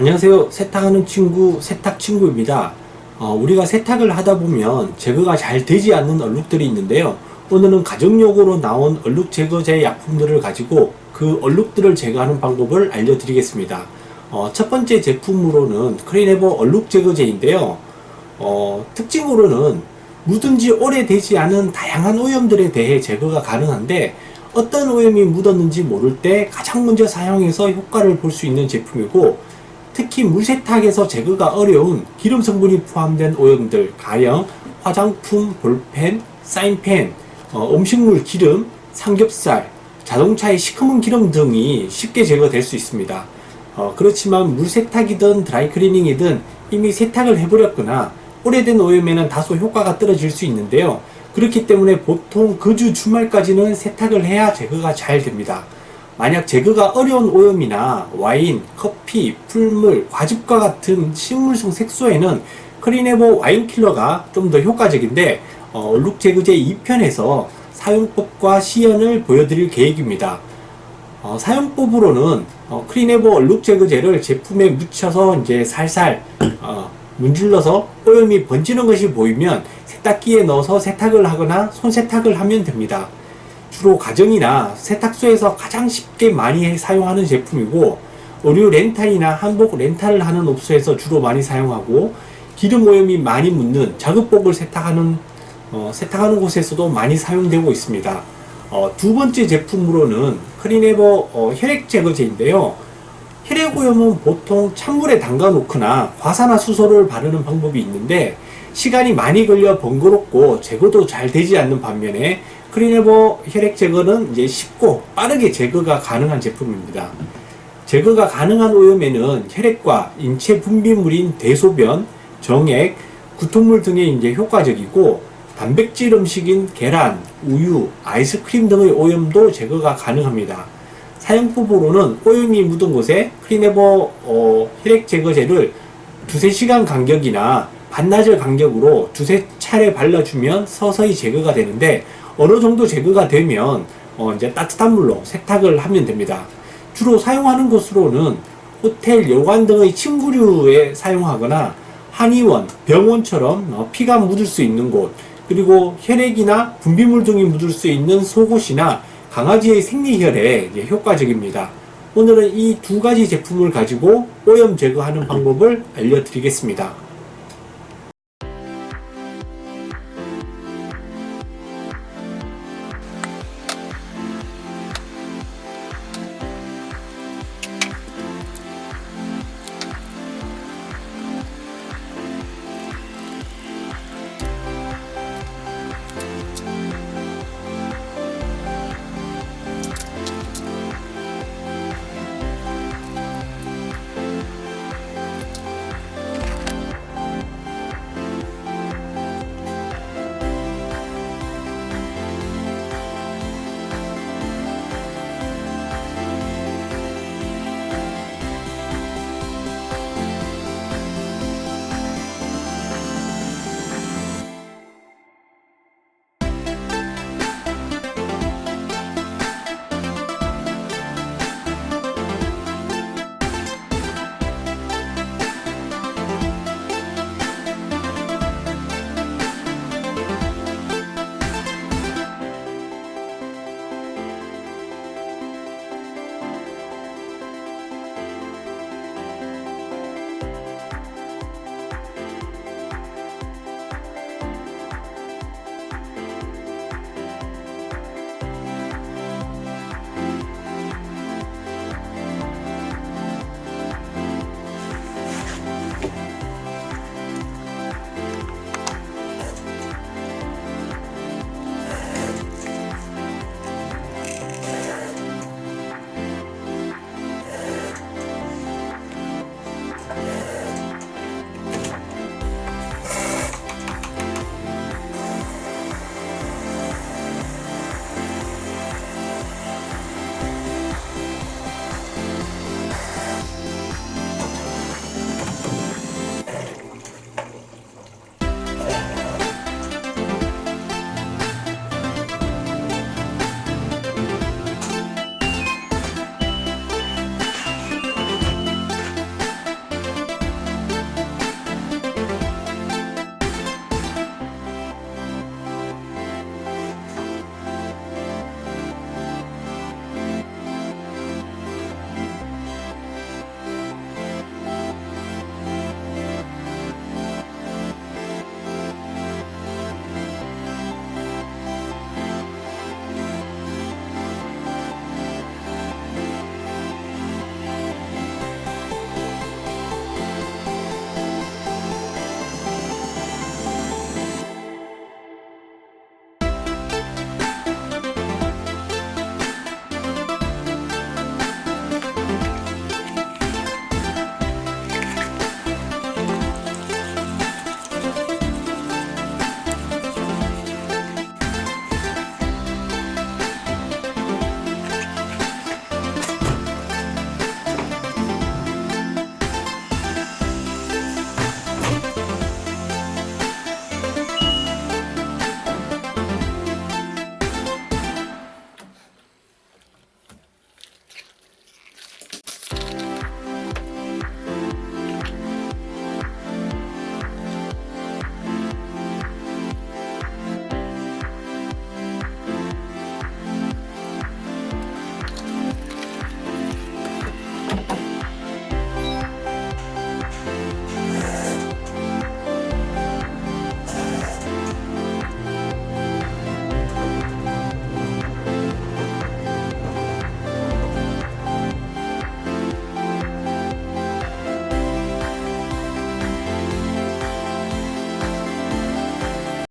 안녕하세요. 세탁하는 친구, 세탁 친구입니다. 어, 우리가 세탁을 하다 보면 제거가 잘 되지 않는 얼룩들이 있는데요. 오늘은 가정용으로 나온 얼룩 제거제 약품들을 가지고 그 얼룩들을 제거하는 방법을 알려드리겠습니다. 어, 첫 번째 제품으로는 크리네버 얼룩 제거제인데요. 어, 특징으로는 묻은 지 오래되지 않은 다양한 오염들에 대해 제거가 가능한데 어떤 오염이 묻었는지 모를 때 가장 먼저 사용해서 효과를 볼 수 있는 제품이고 특히 물세탁에서 제거가 어려운 기름 성분이 포함된 오염들 가령 화장품, 볼펜, 사인펜, 어, 음식물 기름, 삼겹살, 자동차의 시커먼 기름 등이 쉽게 제거될 수 있습니다. 어, 그렇지만 물세탁이든 드라이클리닝이든 이미 세탁을 해버렸거나 오래된 오염에는 다소 효과가 떨어질 수 있는데요. 그렇기 때문에 보통 그 주 주말까지는 세탁을 해야 제거가 잘 됩니다. 만약 제거가 어려운 오염이나 와인, 커피, 풀물, 과즙과 같은 식물성 색소에는 크리네버 와인킬러가 좀 더 효과적인데 어, 얼룩 제거제 2편에서 사용법과 시연을 보여드릴 계획입니다. 어, 사용법으로는 어, 크리네버 얼룩 제거제를 제품에 묻혀서 이제 살살 어, 문질러서 오염이 번지는 것이 보이면 세탁기에 넣어서 세탁을 하거나 손세탁을 하면 됩니다. 주로 가정이나 세탁소에서 가장 쉽게 많이 사용하는 제품이고 의류 렌탈이나 한복 렌탈을 하는 업소에서 주로 많이 사용하고 기름 오염이 많이 묻는 작업복을 세탁하는 어, 세탁하는 곳에서도 많이 사용되고 있습니다. 어, 두 번째 제품으로는 크리네버 어, 혈액 제거제인데요. 혈액 오염은 보통 찬물에 담가 놓거나 과산화 수소를 바르는 방법이 있는데 시간이 많이 걸려 번거롭고 제거도 잘 되지 않는 반면에 크리네버 혈액 제거는 이제 쉽고 빠르게 제거가 가능한 제품입니다. 제거가 가능한 오염에는 혈액과 인체 분비물인 대소변, 정액, 구토물 등에 이제 효과적이고 단백질 음식인 계란, 우유, 아이스크림 등의 오염도 제거가 가능합니다. 사용법으로는 오염이 묻은 곳에 크리네버 어, 혈액 제거제를 두세 시간 간격이나 반나절 간격으로 두세 차례 발라주면 서서히 제거가 되는데 어느 정도 제거가 되면 어, 이제 따뜻한 물로 세탁을 하면 됩니다. 주로 사용하는 곳으로는 호텔, 여관 등의 침구류에 사용하거나 한의원, 병원처럼 어, 피가 묻을 수 있는 곳, 그리고 혈액이나 분비물 등이 묻을 수 있는 속옷이나 강아지의 생리혈에 효과적입니다. 오늘은 이 두 가지 제품을 가지고 오염 제거하는 방법을 알려드리겠습니다.